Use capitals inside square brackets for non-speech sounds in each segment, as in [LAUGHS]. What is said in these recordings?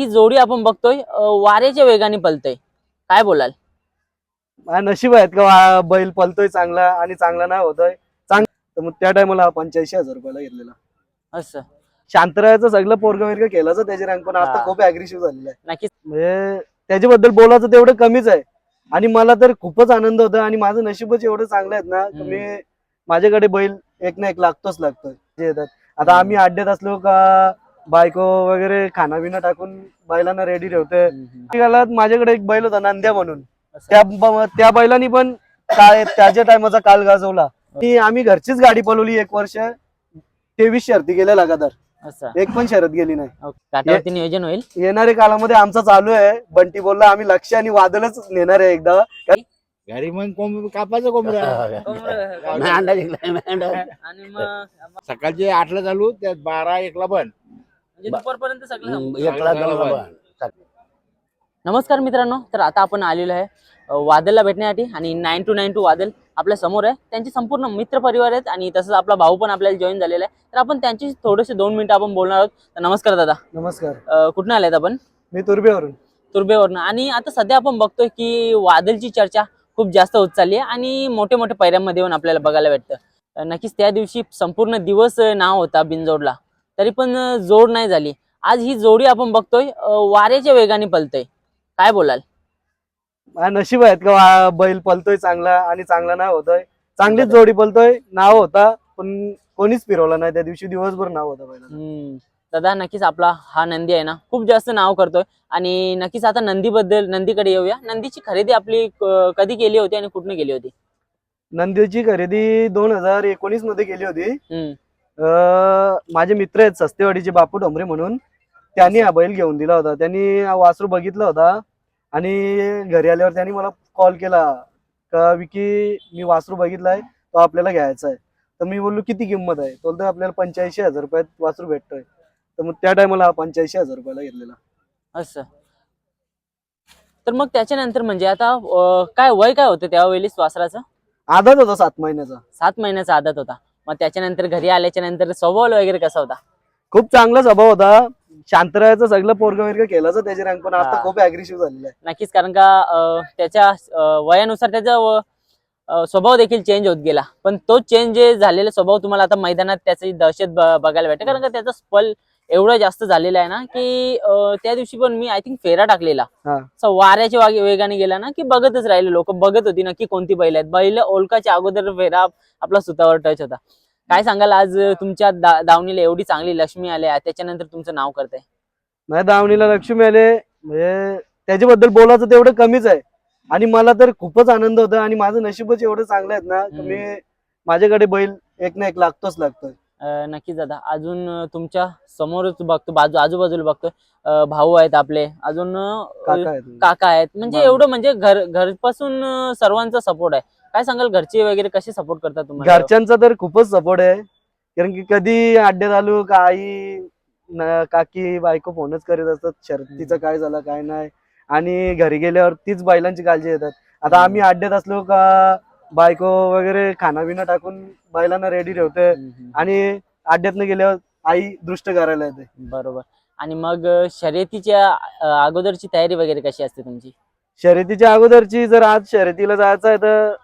ही जोडी आपण बघतोय वाऱ्याच्या वेगाने पलतय. काय बोलाल? नशीब आहेत का बैल पलतोय चांगला आणि चांगला नाही होतोय. चांग तर मग त्या टायमाला पंच्याऐंशी हजार रुपयाला घेतलेला. असं. शांतरायाचं सगळं पोरग वर्ग केलं त्याची रँक पण आता. खूप अग्रेसिव्ह झालेला आहे. नक्कीच. म्हणजे त्याच्याबद्दल बोलायचं तेवढं कमीच आहे. आणि मला तर खूपच आनंद होता आणि माझं नशीबच एवढं चांगलं आहेत ना. मी माझ्याकडे बैल एक ना एक लागतोच लागतोय. जे येतात. आता. आम्ही अड्ड्यात असलो का बायको वगैरे खाना बिना टाकून बैलांना रेडी ठेवतोय काळात माझ्याकडे एक बैल होता नांद्या म्हणून. त्या ब- त्या बैलांनी पण काय त्याच्या टायमाचा काल गाजवला. आणि आम्ही घरचीच गाडी पळवली एक वर्ष. तेवीस शर्ती गेल्या लगातार. असं. एक पण शरद गेली नाही. ओके. काठावरती नियोजन होईल? येणाऱ्या काळामध्ये आमचा चालू आहे. बंटी बोलला आम्ही लक्ष आणि वादळच नेणार आहे एकदा. गाडी मग कोंब कापायचं कोंबड्या आणि मग सकाळचे आठला चालू त्यात बारा एकला बंद. म्हणजे दुपारपर्यंत सगळं. एकला. नमस्कार मित्रांनो तर आता आपण आलेलो आहे अ, वादलला भेटण्यासाठी आणि nine two nine two Vadal आपल्यासमोर आहे. त्यांचे संपूर्ण मित्र परिवार आहेत आणि तसंच आपला भाऊ पण आपल्याला जॉईन झालेला आहे. तर आपण त्यांची थोडेसे दोन मिनिटं आपण बोलणार आहोत. तर नमस्कार दादा. नमस्कार. अ, कुठून आलेत आपण? मी तुर्बेवरून तुर्बेवरनं आणि आता सध्या आपण बघतोय की वादलची चर्चा खूप जास्त होत चालली आहे आणि मोठे मोठे पैऱ्यांमध्ये येऊन आपल्याला बघायला भेटतं. अ, नक्कीच त्या दिवशी संपूर्ण दिवस अ, नाव होता बिनजोडला. तरी पण जोड नाही झाली. आज ही जोडी आपण बघतोय वाऱ्याच्या वेगाने पलतय. काय बोलाल? नशीब आहेत का बैल पलतोय चांगला आणि चांगला नाही होतोय. चांगलीच जोडी पलतोय नाव होता पण कोणीच फिरवला नाही. त्या दिवशी दिवसभर नाव होतं. दादा नक्कीच आपला हा नंदी आहे ना खूप जास्त नाव करतोय. आणि नक्कीच आता नंदीबद्दल नंदीकडे येऊया. नंदीची खरेदी आपली कधी केली होती आणि कुठनं केली होती? नंदीची खरेदी दोन हजार एकोणीसमध्ये केली होती. माझे मित्र आहेत सस्तेवाडीचे बापू डोंबरे म्हणून. त्यांनी हा बैल घेऊन दिला होता. त्यांनी हा वासरू बघितला होता आणि घरी आल्यावर त्यांनी मला कॉल केला का विकी मी वासरू बघितलाय तो आपल्याला घ्यायचा आहे. तर मी बोललो किती किंमत आहे? तो बोलतो आपल्याला पंच्याऐंशी हजार रुपयात वासरू भेटतोय. तर मग त्या टायमाला हा पंच्याऐंशी हजार रुपयाला घेतलेला. असं. तर मग त्याच्यानंतर म्हणजे आता अं, काय वय काय होतं त्यावेळी वासराचं? आधाच होता सात महिन्याचा. सात महिन्याचा आदत होता. मग त्याच्यानंतर घरी आल्याच्यानंतर स्वभाव वगैरे कसा होता? खूप चांगला स्वभाव होता. शांतरायाचं सगळं पोरग वर्ग केलं त्याची रँक पण आता. खूप अग्रेसिव्ह झालेला आहे. नक्कीच कारण का त्याच्या वयानुसार त्याचा स्वभाव देखील चेंज होत गेला. पण तो चेंज जे झालेला स्वभाव तुम्हाला आता मैदानात त्याची दहशत बघायला भेटते कारण का त्याचा स्पल एवढा जास्त झालेला आहे ना की अं, त्या दिवशी पण मी आय थिंक फेरा टाकलेला. हा. वाऱ्याच्या वागे- वेगाने गेला ना की बघतच राहिले लोक बघत होती नक्की कोणती बैल आहेत. बैल ओळखाच्या अगोदर फेरा आपला सुतावर टच होता. काय सांगाल आज तुमच्या दा- दावणीला एवढी चांगली लक्ष्मी आल्या त्याच्यानंतर तुमचं नाव करताय? माझ्या दावणीला लक्ष्मी आले म्हणजे त्याच्याबद्दल बोलायचं तेवढं कमीच आहे. आणि मला तर खूपच आनंद होता आणि माझं नशीबच एवढं चांगलं आहेत ना की हम्म. मी माझ्याकडे बैल एक ना एक लागतोच लागतोय. नक्कीच दादा. अजून तुमच्या समोरच बघतो बाजू आजूबाजूला बघतोय अं, भाऊ आहेत आपले. अजून काका आहेत काका आहेत. म्हणजे मामा. एवढं म्हणजे घर घरपासून सर्वांचा सपोर्ट आहे. काय सांगाल घरचे वगैरे कसे सपोर्ट करतात तुम्हाला? घरच्यांचा तर खूपच सपोर्ट आहे. कारण की कधी अड्ड्यात आलो का आई काकी बायको फोनच करीत असतात. शर्तीचं काय झालं काय नाही. आणि घरी गेल्यावर तीच बैलांची काळजी येतात आता. आम्ही अड्ड्यात असलो का बायको वगैरे खाना बिना टाकून बैलांना रेडी ठेवते. आणि अड्ड्यातनं गेल्यावर आई दृष्ट करायला येते. बरोबर. आणि मग शर्यतीच्या अं, अगोदरची तयारी वगैरे कशी असते तुमची? शर्यतीच्या अगोदरची जर आज शर्यतीला जायचं आहे तर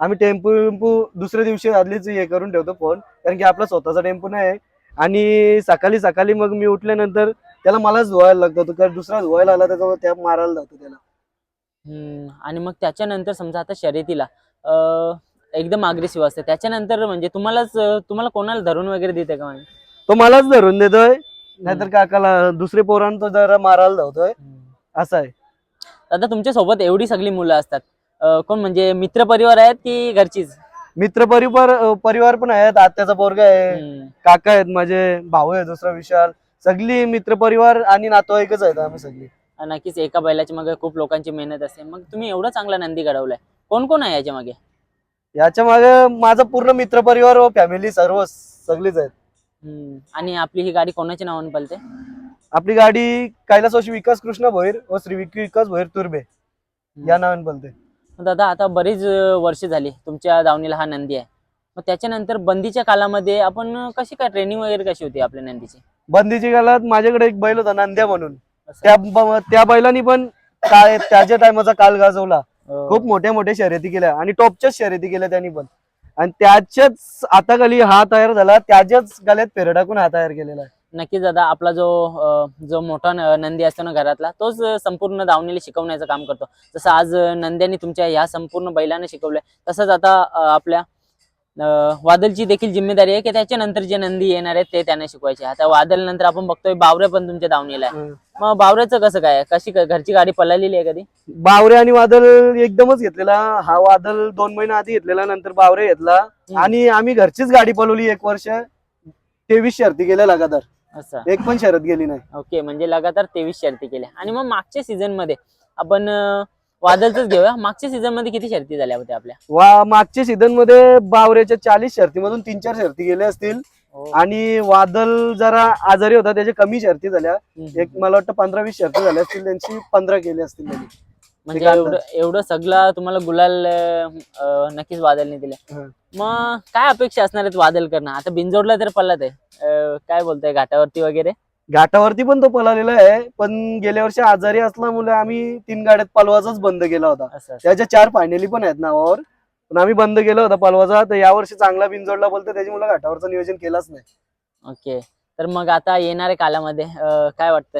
आम्ही टेम्पो विम्पू दुसऱ्या दिवशी आधलीच हे करून ठेवतो फोन कारण की आपला स्वतःचा टेम्पो नाही. आहे आणि सकाळी सकाळी मग मी उठल्यानंतर त्याला मलाच धुवायला लागतो कारण दुसरा धुवायला आला तर त्या मारायला जातो त्याला. हम्म, आणि मग त्याच्यानंतर समजा आता शर्यतीला एकदम अग्रेसिव्ह असते. त्याच्यानंतर म्हणजे तुम्हालाच तुम्हाला कोणाला धरून वगैरे देते का म्हणजे? तो मलाच धरून देतोय. नाहीतर काकाला दुसरे पोरांना तो जरा मारायला धावतोय असं आहे. आता तुमच्यासोबत एवढी सगळी मुलं असतात. अं, कोण म्हणजे मित्र परिवार आहेत की घरचीच? मित्र परिवार परिवार पण आहेत. आत्याचा पोरगा आहे. हम्म, काका आहेत माझे. भाऊ आहे दुसरा विशाल. सगळी मित्र परिवार आणि नातेवाईकच आहेत आम्ही सगळी. नक्कीच एका बैलाच्या मागे खूप लोकांची मेहनत असते. मग तुम्ही एवढा चांगला नंदी घडवलाय. कोण कोण आहे याच्या मागे? याच्या मागे माझा पूर्ण मित्र परिवार व फॅमिली सर्व सगळीच आहेत. हम्म, आणि आपली ही गाडी कोणाच्या नावाने पलते? आपली गाडी कैलासवाशी विकास कृष्ण भोईर व श्री विकी विकास भोईर तुर्बे या नावाने बोलते दादा आता बरीच अं, वर्ष झाली तुमच्या दावणीला हा नंदी आहे. मग त्याच्यानंतर बंदीच्या कालामध्ये आपण अं, कशी काय ट्रेनिंग वगैरे कशी होती आपल्या नंदीची? बंदीची काळात माझ्याकडे एक बैल होता नांद्या म्हणून. त्या ब- त्या बैलांनी पण काय त्याच्या टायमाचा काल गाजवला. अं, खूप मोठ्या मोठ्या शर्यती केल्या. आणि टॉपच्याच शर्यती केल्या त्यांनी पण. आणि त्याच्याच हाताखाली हा तयार झाला. त्याच्याच गल्यात फेर टाकून हा तयार केलेला आहे. नक्कीच दादा आपला जो अं, जो मोठा न- नंदी असतो ना घरातला तोच अं, संपूर्ण दावणीला शिकवण्याचं काम करतो. जसं आज अं, नंद्याने तुमच्या ह्या संपूर्ण बैलांना शिकवलंय तसंच आता अं, आपल्या वादलची देखील जिम्मेदारी आहे की त्याच्यानंतर जे नंदी येणार आहेत ते त्यांना शिकवायचे. आता वादल नंतर आपण बघतोय बावरे पण तुमच्या दावणीला आहे. मग बावऱ्याचं कसं काय? कशी घरची गाडी पळालेली आहे कधी? बावरे आणि वादल एकदमच घेतलेला. हा वादल दोन महिना आधी घेतलेला नंतर बावरे घेतला. आणि आम्ही घरचीच गाडी पळवली एक वर्ष. तेवीस शर्ती गेल्या लगातार. असं. एक पण शरद गेली नाही. ओके म्हणजे लगातार तेवीस शर्ती केल्या. आणि मग मागच्या सीझनमध्ये आपण अं, वादलच घेऊया. मागच्या सीझनमध्ये किती शर्ती झाल्या होत्या आपल्या? वा मागच्या सीझनमध्ये बावऱ्याच्या चाळीस शर्तीमधून तीन चार शर्ती गेल्या असतील. आणि वादल जरा आजारी होता त्याच्या कमी शर्ती झाल्या. एक मला वाटतं पंधरा वीस शर्ती झाल्या असतील त्यांची पंधरा केली असतील त्यांनी. म्हणजे ते एवढं एवढं सगळं तुम्हाला गुलाल अं, नक्कीच वादलने दिले हं. मग काय अपेक्षा असणार आहेत वादल करणं आता बिंजोडला तर आहे. अं, काय बोलताय? घाटावरती वगैरे? घाटावरती पण तो पळालेला आहे पण गेल्या वर्षी आजारी असल्यामुळे आम्ही तीन गाड्यात पलवाचाच बंद केला होता. असं त्याच्या चार फायनली पण आहेत नावावर. पण आम्ही बंद केला होता पलवाचा तर यावर्षी चांगला बिनजोडला बोलतो त्याच्यामुळे घाटावरचं नियोजन केलाच नाही. ओके. तर मग आता येणाऱ्या कालामध्ये. अं, काय वाटतं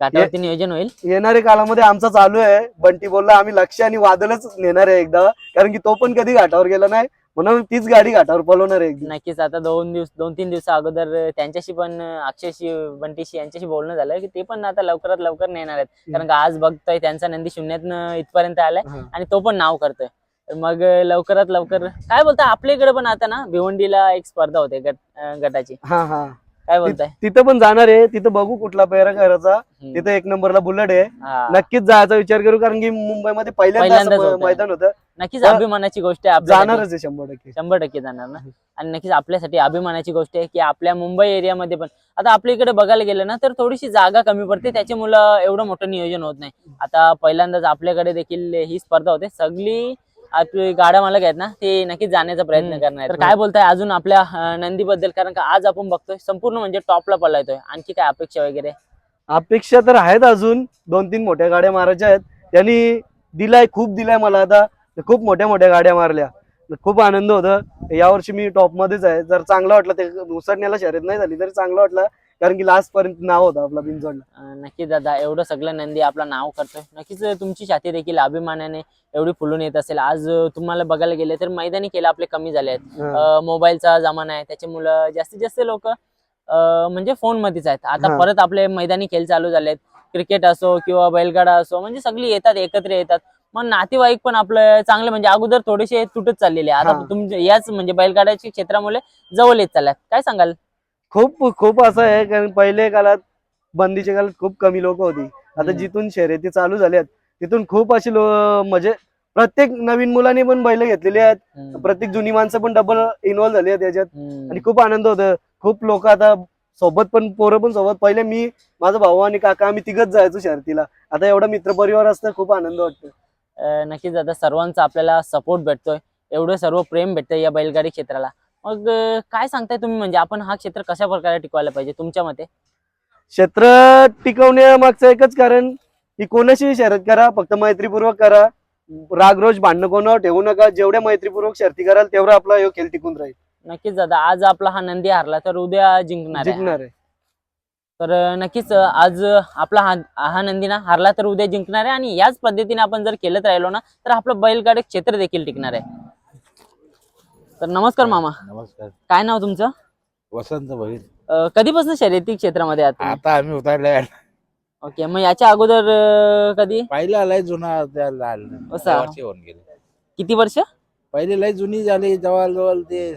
घाटावरती नियोजन होईल? येणाऱ्या काळामध्ये आमचा चालू आहे. बंटी बोलला आम्ही लक्ष आणि वादलच नेणार आहे एकदा. कारण की तो पण कधी घाटावर गेला नाही. म्हणून तीच गाडी घाटावर पळवणार आहे नक्कीच आता दोन दिवस दोन तीन दिवसा अगोदर त्यांच्याशी पण अक्षयशी बंटीशी यांच्याशी बोलणं झालं की ते पण आता लवकरात लवकर नेणार आहेत. कारण का आज बघतोय त्यांचा नंदी शून्यातनं इथपर्यंत आलाय. आणि तो पण नाव करतोय. मग लवकरात लवकर काय बोलताय आपल्या इकडे पण आता ना भिवंडीला एक स्पर्धा होते गट गटाची. हा हा. काय बोलताय? तिथं पण जाणार आहे. तिथं बघू कुठला पेरा करायचा. तिथं एक नंबरला बुलेट आहे. नक्कीच जायचा विचार करू कारण की मुंबईमध्ये पहिल्यांदा. मैदान होतं. नक्कीच अभिमानाची गोष्ट आहे. जाणारच आहे शंभर टक्के. शंभर टक्के जाणार ना. आणि नक्कीच आपल्यासाठी अभिमानाची गोष्ट आहे की आपल्या मुंबई एरियामध्ये पण. आता आपल्या इकडे बघायला गेलं ना तर थोडीशी जागा कमी पडते. त्याच्यामुळं एवढं मोठं नियोजन होत नाही. आता पहिल्यांदाच आपल्याकडे देखील ही स्पर्धा होते. सगळी आपली गाड्या मालक आहेत ना ते नक्कीच जाण्याचा प्रयत्न. करणार. तर काय बोलताय अजून आपल्या नंदीबद्दल? कारण का आज आपण बघतोय संपूर्ण म्हणजे टॉपला पळायतोय. आणखी काय अपेक्षा वगैरे? अपेक्षा तर आहेत अजून. दोन तीन मोठ्या गाड्या मारायच्या आहेत. त्यांनी दिलाय खूप दिलाय मला आता. खूप मोठ्या मोठ्या गाड्या मारल्या. खूप आनंद होता. यावर्षी मी टॉप मध्येच आहे. जर चांगलं वाटलं ते उसडण्याला शर्यत नाही झाली तरी चांगलं वाटलं. कारण की लास्ट पर्यंत नाव होतं आपला बिनजोडला. अं, नक्कीच दादा एवढं सगळं नंदी आपलं नाव करतोय. नक्कीच तुमची छाती देखील अभिमानाने एवढी फुलून येत असेल. आज तुम्हाला बघायला गेले तर मैदानी खेळ आपले कमी झाले आहेत. मोबाईलचा जमाना आहे त्याच्यामुळं जास्तीत जास्त लोक म्हणजे फोन मध्येच आहेत. आता. परत आपले मैदानी खेळ चालू झालेत. क्रिकेट असो किंवा बैलगाडा असो म्हणजे सगळी येतात एकत्र येतात. मग नातेवाईक पण आपलं चांगले म्हणजे अगोदर थोडेसे तुटत चाललेले आता. तुमच्या याच म्हणजे बैलगाड्याच्या क्षेत्रामुळे जवळ येत चालल्यात. काय सांगाल? खूप खूप असं आहे कारण पहिले काळात बंदीच्या काळात खूप कमी लोक होती. आता. जिथून शर्यती चालू झाल्यात तिथून खूप अशी लो म्हणजे प्रत्येक नवीन मुलांनी पण बैल घेतलेली आहेत. प्रत्येक जुनी माणसं पण डबल इन्व्हॉल्व झाली आहेत त्याच्यात हम्म. आणि खूप आनंद होत खूप लोक आता सोबत पण पोरं पण सोबत. पहिले मी माझा भाऊ आणि काका आम्ही तिघच जायचो शर्तीला आता एवढा मित्र परिवार असतं खूप आनंद वाटतो नक्कीच. आता सर्वांचा आपल्याला सपोर्ट भेटतोय. एवढं सर्व प्रेम भेटतंय या बैलगाडी क्षेत्राला. मग काय सांगताय तुम्ही? म्हणजे आपण हा क्षेत्र कशा प्रकारे टिकवायला पाहिजे तुमच्या मते? क्षेत्र टिकवण्यामागचं एकच कारण की कोणाशी शर्यत करा फक्त मैत्रीपूर्वक करा. रागरोज भांडणं कोणावर ठेवू नका. जेवढ्या मैत्रीपूर्वक शर्ती कराल तेवढा आपला ह्यो खेळ टिकून राहील. नक्कीच दादा आज आपला हा नंदी हारला तर उद्या जिंकणार आहे. जिंकणार आहे. तर नक्कीच आज आपला हा हा नंदी ना हारला तर उद्या जिंकणार आहे. आणि याच पद्धतीने आपण जर केलत राहिलो ना तर आपलं बैलगाडी क्षेत्र देखील टिकणार आहे. तर नमस्कार मामा. नमस्कार. काय नाव तुमचं? वसंत अं, कधीपासून शर्यती क्षेत्रामध्ये आहात तुम्ही? आता आम्ही उतरले ओके मग याच्या अगोदर अं, कधी? पहिला लय जुना त्या लाल असा. वर्षी होऊन गेले. किती वर्ष? पहिले लय जुनी झाली जवळजवळ ते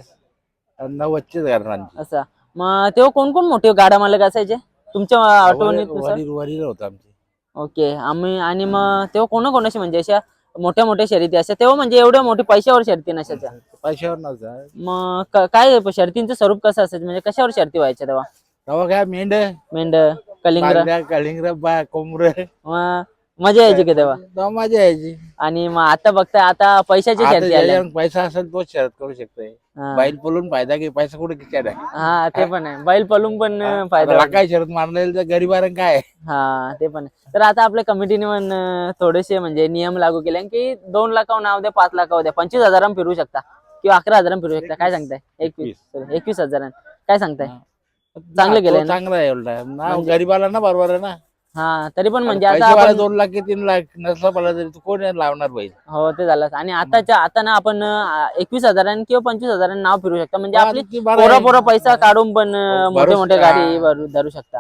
नव्वदचेच घरांची असा. मग तेव्हा कोण कोण मोठे गाडा मालक असायचे? तुमच्या आठवणीनुसार वरील वरील होतं आमचे. ओके आम्ही आणि मग तेव्हा कोणा कोणाशी म्हणजे अशा मोठ्या मोठ्या शर्यती अशा तेव्हा म्हणजे एवढ्या मोठ्या पैशावर शर्ती नसायच्या पैशावर नव्हता मग क- काय शर्तींचं स्वरूप कसं असायचं? म्हणजे कशावर शर्ती व्हायच्या तेव्हा? तेव्हा काय मेंढ मेंढ कलिंगड बांगड्या, बा कोंबड मग मजा यायची का तेव्हा? तेव्हा मजा यायची. आणि मग आता बघताय आता पैशाची आता शर्ती ज्याच्याकडे पैसा असेल तोच शर्यत करू शकतोय. हा. बैल पळून फायदा की पैसा कुठे किती आहे हा ते पण आहे. बैल पलून पण अं, फायदा आता होतो. काय शरत मारलेलं तर गरीबारण काय? हा ते पण आहे. तर आता आपल्या कमिटीने पण अं, थोडेसे म्हणजे नियम लागू केले की दोन लाखावर नाव द्या पाच लाखावर द्या. पंचवीस हजारां फिरू शकता. किंवा अकरा हजारां फिरू शकता. काय सांगताय? एकवीस. sorry, एकवीस हजारां काय सांगताय? चांगलं केलंय ना? चांगलं आहे उलटा. ना म्हणजे- गरीबाला ना बरोबर आहे ना? हा तरी पण म्हणजे आता आपण दोन लाख की तीन लाख नसला पडला तरी तू कोण लावणार बैल हो ते झालं आणि आताच्या आता ना आपण एकवीस हजारांनी किंवा पंचवीस हजारांनी नाव फिरू शकता. म्हणजे आपली ती बरं पोरा. पोरा पैसा काढून पण अं, मोठे भरू मोठे शकता. गाडी भरू- धरू शकता.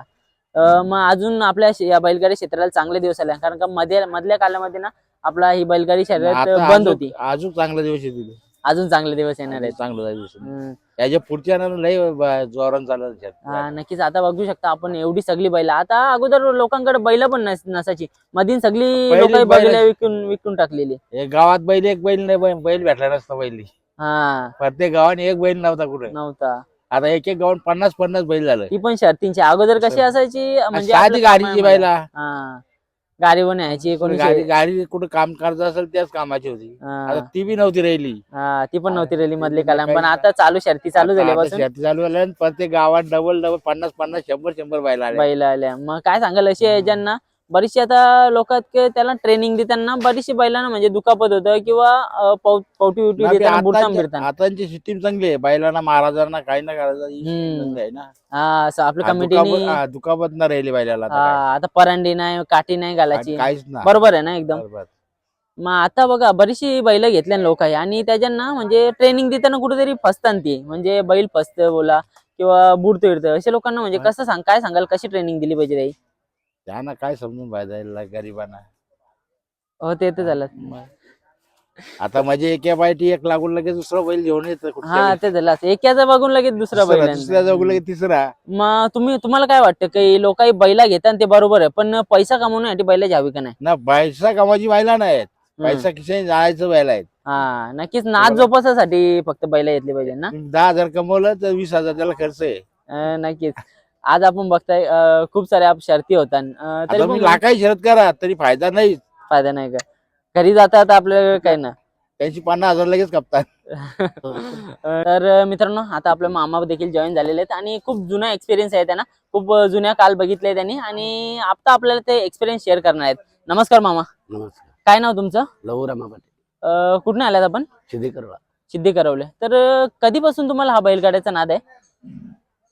अं, मग अजून आपल्या शे- या बैलगाडी क्षेत्राला चांगले दिवस आले. कारण का मध्ये मधल्या काळामध्ये ना आपला ही बैलगाडी शर्यत आता बंद अजून- होती. अजून चांगले दिवस येतील. अजून चांगले दिवस येणार आहेत. चांगलं दिवस. हम्म. याच्या पुढच्या ना लय ब- जोरान चालत हा, नक्कीच. आता बघू शकता आपण एवढी सगळी बैल. आता अगोदर लोकांकडे बैल पण नस- नसायची. मधीन सगळी लोक बैलं- बैल विकून विकून टाकलेली. गावात बैल एक बैल नाही बैल बैल भेटला नसता बैली. हा. प्रत्येक गावाने एक बैल नव्हता कुठे. नव्हता. आता एक एक गावात पन्नास पन्नास बैल झालं. ती पण शर्तींची. अगोदर कशी असायची? म्हणजे साधी आपल्या गाडीची बैला. हा. गाडी पण यायची कोणी गाडी गाडी कुठं काम करायचं असेल त्याच कामाची होती. आता ती बी नव्हती राहिली. हा ती पण नव्हती रेली मधली कलाम. पण आता चालू शर्ती चालू आता झाल्यापासून शेती चालू झाल्या आणि प्रत्येक गावात डबल डबल पन्नास पन्नास शंभर शंभर बैल आले बैल आल्या. मग काय सांगाल अशी आहे ज्यांना बरीचशी आता लोक त्याला ट्रेनिंग देताना बरीचशी बैलांना म्हणजे दुखापत होतं किंवा अं, पौ- पौटी उटी देताना आताची सिस्टीम चांगली आहे. बैलांना महाराजांना काही ना करायचं ना. कमिटीने दुखापत न राहिली बैलाला आता परांडी नाही काठी नाही घालायची. बरोबर आहे ना एकदम. मग आता बघा बरीचशी बैल घेतल्या लोक आहे. आणि त्याच्यांना म्हणजे ट्रेनिंग देताना कुठेतरी फसताना ती. म्हणजे बैल फसतं बोला किंवा बुडतं अशा लोकांना म्हणजे कसं सांग काय सांगाल? कशी ट्रेनिंग दिली पाहिजे त्यांना काय समजून पाहिजे गरीबांना? हो ते तर झालं. आता म्हणजे एका बायटी एक लागून लगेच दुसरा बैल घेऊन येतं हा ते झालं. असं. एकाचं बघून लगेच दुसरा बैल. दुसऱ्या जाऊन लगेच तिसरा. मग तुम्ही तुम्हाला काय वाटतं? की लोक बैला घेतात ते बरोबर आहे पण पैसा कमवण्यासाठी बैला घ्यावी का नाही? ना पैसा कमाची बैला नाहीत. हम्म. पैसा खिशाने जायचं बैल आहेत. हा नक्कीच नाच जोपासासाठी फक्त बैला घेतली पाहिजे ना? दहा हजार कमवलं तर वीस हजार त्याला खर्च आहे. नक्कीच. आज आपण बघताय अं, खूप साऱ्या शर्ती होतात तरी आता पण लाखाही शरत करा तरी फायदा नाही फायदा नाही का? घरी जातात आपल्याला काही ना. त्यांची पन्नास हजार लगेच कपतात. [LAUGHS] तर मित्रांनो आता आपले मामा देखील जॉईन झालेले आहेत आणि खूप जुना एक्सपिरियन्स आहे त्यांना. खूप जुन्या काल बघितले त्यांनी आणि आता आपल्याला ते एक्सपिरियन्स शेअर करणार आहेत. नमस्कार मामा. नमस्कार. काय नाव तुमचं? लहू रमापती अं, कुठून आल्यात आपण? सिद्धी करवा सिद्धी करवले तर अं, कधीपासून तुम्हाला हा बैलगाड्याचा नाद आहे?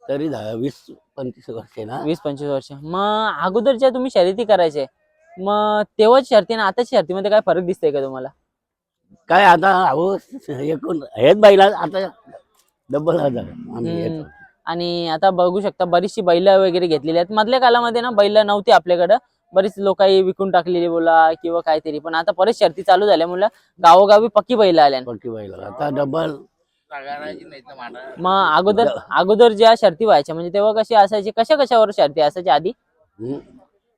तरी वीस पंचवीस वर्ष ना? वीस पंचवीस वर्ष. मग अगोदरच्या तुम्ही शर्यती करायचे. मग तेव्हाच शर्ती आणि आताच्या शर्तीमध्ये काय फरक दिसतंय का तुम्हाला? काय आता अहो एकूण हेच बैला आता डबल हजार आम्ही हम्म. येतो. आणि आता बघू शकता बरीचशी बैल वगैरे घेतलेली आहेत. मधल्या कालामध्ये ना बैल नव्हती आपल्याकडं. बरीच लोक विकून टाकलेली बोला किंवा काहीतरी. पण आता परत शर्ती चालू झाल्यामुळे गावोगावी पक्की बैल आल्या पक्की बैला. आता डबल मग अगोदर अगोदर ज्या शर्ती व्हायच्या म्हणजे तेव्हा कशी असायची? कशा कशावर शर्ती? असायची आधी? हम्म.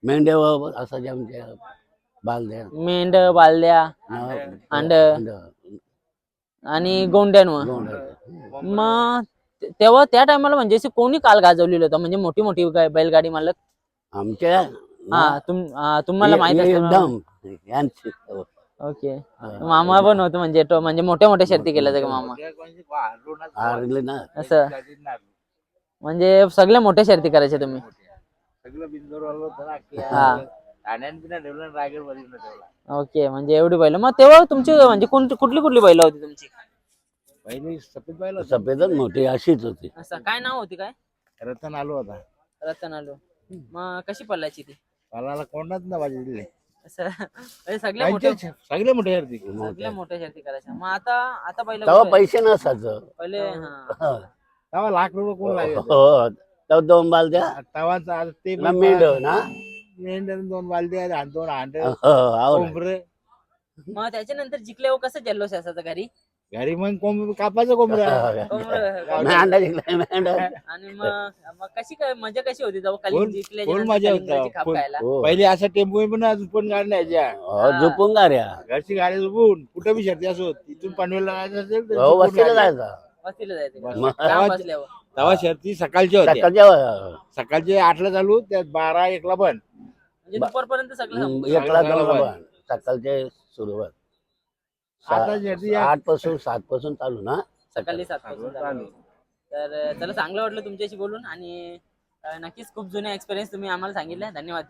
मेंढ्या असं जे आमच्या बालद्या. मेंढ बालद्या अंड. आणि गोंड्यांवर मग ते- तेव्हा त्या टायमाला म्हणजे अशी कोणी काल गाजवलेलं होतं? म्हणजे मोठी मोठी गा- बैलगाडी मालक? आमच्या हा तुम हा, तुम्हाला माहीत असतं एकदम. यांची ओके. मामा पण होतो म्हणजे तो म्हणजे मोठ्या मोठ्या शर्ती केल्या का मामा? हारले ना. असं. म्हणजे सगळ्या मोठ्या शर्ती करायच्या तुम्ही? ओके म्हणजे एवढी बैल. मग तेव्हा तुमची म्हणजे कोणती कुठली कुठली बैल होती तुमची? पहिली सफेद बैल सफेदच मोठी अशीच होती. असं. काय नाव होती काय? रतन आलो होता. रतन आलो. मग कशी पडलायची ती? मला कोणाच ना बाजी दिले असं. म्हणजे सगळ्या मोठ्या सगळे मोठे हरती सगळ्या मोठ्या शर्ती करायच्या. मग आता आता बैल तेव्हा पैसे नसायचं. पहिले हा. हो. तेव्हा लाख रुपये कोण लागेल हो तेव्हा दोन बालद्या तवाच आज ते ना मेंढ ना? मेंढ दोन बालदी आणि दोन हांड हो, हो. कोंबरे मग त्याच्यानंतर जिंकल्यावर कसं जल्लोष असायचा घरी? घरी मग कोंब कापायचं कोंबडं- [LAUGHS] जिंकला आणि मग मग कशी काय मजा कशी होती कलिंग मजा होती खाप. खायला हो. पहिले अशा टेम्पो पण पण गाडी न्यायच्या हो, झोपून गाड्या. घरची गाडी झोपून कुठं बी शर्ती असो तिथून पनवेलला जायचं असेल तर हो झोपून वस्तीला गाडी. जायचा. वस्तीला जायचं बस. मग काम बसल्यावर. तेव्हा शर्ती सकाळच्या होत्या सकाळच्या सकाळचे आठला चालू त्यात बारा एकला पण म्हणजे दुपारपर्यंत सगळं. एकला सकाळचे सुरुवात. आता. आठपासून सात पासून चालू ना सकाळी सात पासून चालू. तर चला चांगलं वाटलं तुमच्याशी बोलून आणि नक्कीच खूप जुने एक्सपिरियन्स तुम्ही आम्हाला सांगितले धन्यवाद.